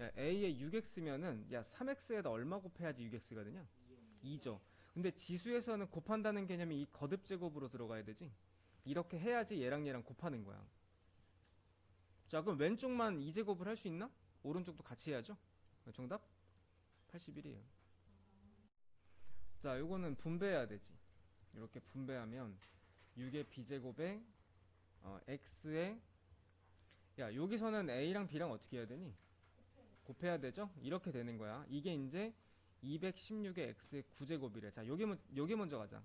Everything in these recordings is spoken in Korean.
야, a에 6x면은 야 3x에다 얼마 곱해야지 6x가 되냐? 2죠. 근데 지수에서는 곱한다는 개념이 이 거듭 제곱으로 들어가야 되지. 이렇게 해야지 얘랑 얘랑 곱하는 거야. 자, 그럼 왼쪽만 2제곱을 할 수 있나? 오른쪽도 같이 해야죠. 정답 81이에요. 자, 요거는 분배해야 되지. 이렇게 분배하면 6의 b제곱에 어, x의 야, 여기서는 a랑 b랑 어떻게 해야 되니? 곱해야 되죠? 이렇게 되는 거야. 이게 이제 216의 x의 9제곱이래. 자, 먼- 여기 먼저 가자.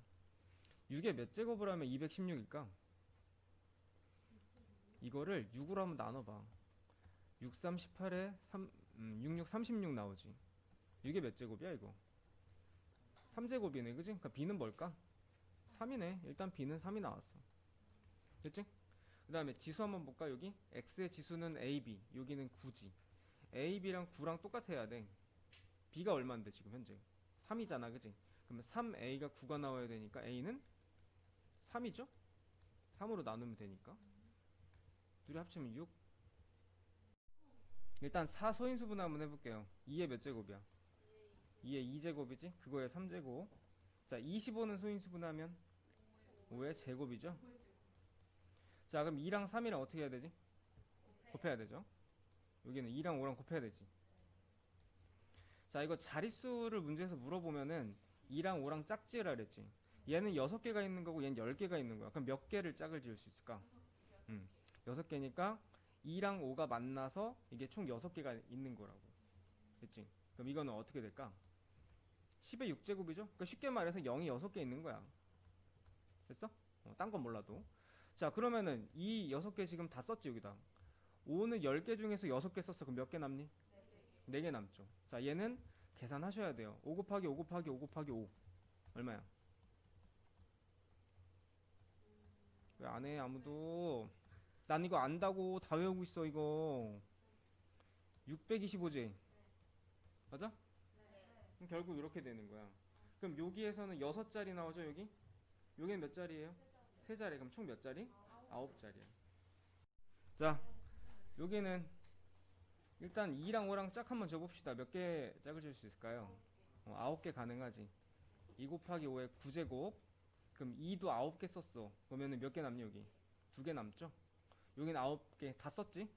6의 몇 제곱을 하면 216일까? 이거를 6으로 한번 나눠봐. 6, 3, 18에 3, 음, 66, 36 나오지. 6의 몇 제곱이야, 이거? 3제곱이네, 그지? 그러니까 b는 뭘까? 3이네. 일단 b는 3이 나왔어. 됐지? 그 다음에 지수 한번 볼까, 여기? x의 지수는 ab, 여기는 9지. Ab랑 9랑 똑같아야 돼. b가 얼마인데, 지금 현재? 3이잖아, 그지? 그러면 3a가 9가 나와야 되니까 a는 3이죠? 3으로 나누면 되니까. 둘이 합치면 6. 일단 4 소인수분 한번 해볼게요. 2의 몇 제곱이야? 2의 2제곱이지? 그거의 3제곱. 자, 25는 소인수분하면 5의 제곱이죠? 자, 그럼 2랑 3이랑 어떻게 해야 되지? 곱해야 되죠? 여기는 2랑 5랑 곱해야 되지. 자, 이거 자릿수를 문제에서 물어보면은 2랑 5랑 짝지으라 그랬지. 얘는 6개가 있는 거고 얘는 10개가 있는 거야. 그럼 몇 개를 짝을 지을 수 있을까? 음, 6개니까 2랑 5가 만나서 이게 총 6개가 있는 거라고. 됐지? 그럼 이거는 어떻게 될까? 10의 6제곱이죠? 그러니까 쉽게 말해서 0이 6개 있는 거야. 됐어? 어, 딴 건 몰라도. 자, 그러면은 이 6개 지금 다 썼지, 여기다. 5는 10개 중에서 6개 썼어. 그럼 몇 개 남니? 4개 남죠. 자, 얘는 계산하셔야 돼요. 5 곱하기 5 곱하기 5 곱하기 5. 얼마야? 왜 안 해, 아무도? 난 이거 안다고 다 외우고 있어, 이거. 625지? 맞아? 그럼 결국 이렇게 되는 거야. 그럼 여기에서는 6자리 나오죠, 여기? 여기는 몇 자리예요? 세 자리. 그럼 총 몇 자리? 아홉 자리야. 자, 여기는 일단 2랑 5랑 짝 한번 적읍시다. 몇 개 짝을 줄 수 있을까요? 어, 아홉 개 가능하지. 2 곱하기 5의 9제곱. 그럼 2도 아홉 개 썼어. 그러면은 몇 개 남니 여기? 두 개 남죠? 여기는 아홉 개다 썼지?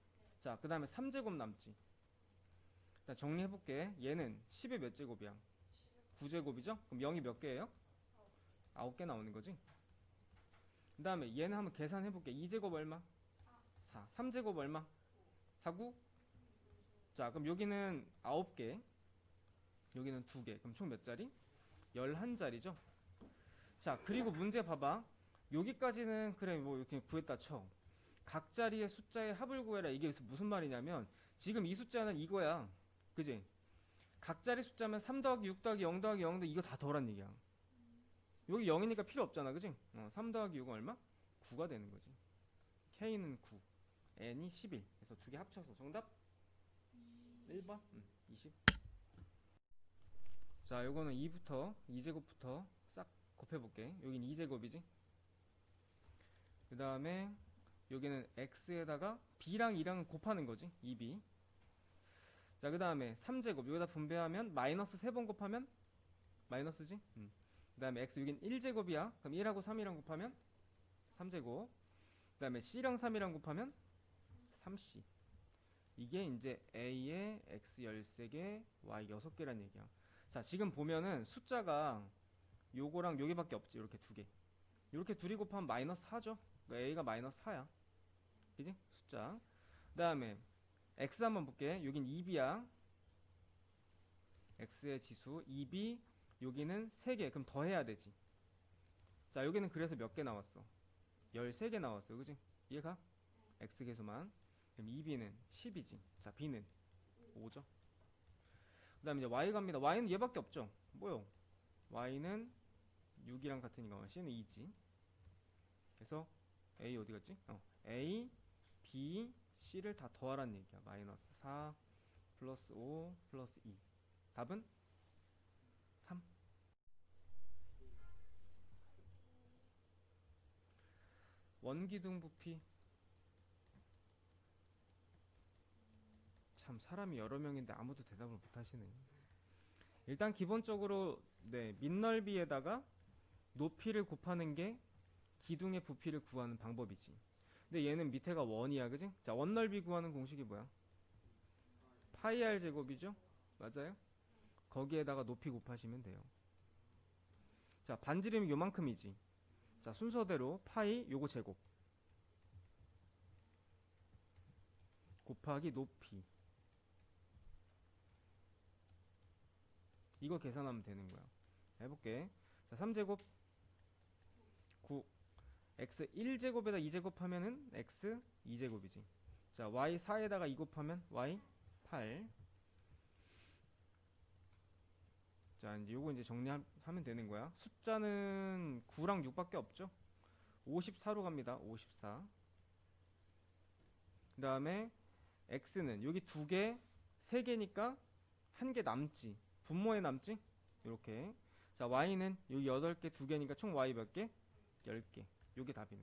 자, 그 다음에 3제곱 남지. 자, 정리해볼게. 얘는 10의 몇 제곱이야? 9제곱이죠? 그럼 0이 몇 개예요? 아홉 개 나오는 거지? 그 다음에 얘는 한번 계산해볼게. 2제곱 얼마? 4. 3제곱 얼마? 4, 9? 자, 그럼 여기는 9개. 여기는 2개. 그럼 총 몇 자리? 11자리죠? 자, 그리고 문제 봐봐. 여기까지는 그래, 뭐 이렇게 구했다 쳐. 각 자리의 숫자의 합을 구해라. 이게 무슨 말이냐면, 지금 이 숫자는 이거야. 그지? 각 자리 숫자면 3 더하기 6 더하기 0 더하기 0도 이거 다 더란 얘기야. 여기 0이니까 필요 없잖아. 그지? 어, 3 더하기 6은 얼마? 9가 되는 거지. K는 9. N이 11. 그래서 두 개 합쳐서 정답? 1번? 응, 20. 자, 요거는 2부터 2제곱부터 싹 곱해 볼게. 여긴 2제곱이지. 그 다음에 여기는 x에다가 b랑 2랑 곱하는 거지. 2b. 자, 그 다음에 3제곱. 여기다 분배하면 마이너스 3번 곱하면 마이너스지. 음. 그 다음에 x 여긴 1제곱이야. 그럼 1하고 3이랑 곱하면 3제곱. 그 다음에 c랑 3이랑 곱하면 3c. 이게 이제 a의 x 13개, y 6개란 얘기야. 자, 지금 보면은 숫자가 요거랑 요게밖에 없지. 이렇게 두 개. 이렇게 둘이 곱하면 마이너스 4죠. 그러니까 a가 마이너스 4야. 그지? 숫자. 그 다음에 x 한번 볼게. 여긴 2b야. x의 지수 2b. 여기는 3개. 그럼 더해야 되지. 자, 여기는 그래서 몇 개 나왔어? 13개 나왔어. 그지? 이해가? x 개수만. 그럼 2b는 10이지. 자, b는 5죠. 그 다음에 이제 y 갑니다. y는 얘밖에 없죠. 뭐요? y는 6이랑 같으니까 c는 2지. 그래서 a 어디 갔지? 어, a, b, c를 다 더하라는 얘기야. 마이너스 4 플러스 5 플러스 2. 답은 3. 원기둥 부피 참 사람이 여러 명인데 아무도 대답을 못 하시네. 일단 기본적으로 네, 밑넓이에다가 높이를 곱하는 게 기둥의 부피를 구하는 방법이지. 근데 얘는 밑에가 원이야, 그지? 자, 원넓이 구하는 공식이 뭐야? 파이 r 제곱이죠? 맞아요? 거기에다가 높이 곱하시면 돼요. 자, 반지름이 요만큼이지. 자, 순서대로 파이 요거 제곱 곱하기 높이 이거 계산하면 되는 거야. 해볼게. 자, 3제곱 9 x 1제곱에다 2제곱 하면은 x 2제곱이지. 자, y 4에다가 2 곱하면 y 8 자, 이제 요거 이제 정리하면 되는 거야. 숫자는 9랑 6밖에 없죠? 54로 갑니다. 54. 그 다음에 x는 여기 두 개, 세 개니까 한 개 남지. 분모에 남지? 이렇게. 자, y는 여기 8개, 두 개니까 총 y 몇 개? 10개. 요게 답이네.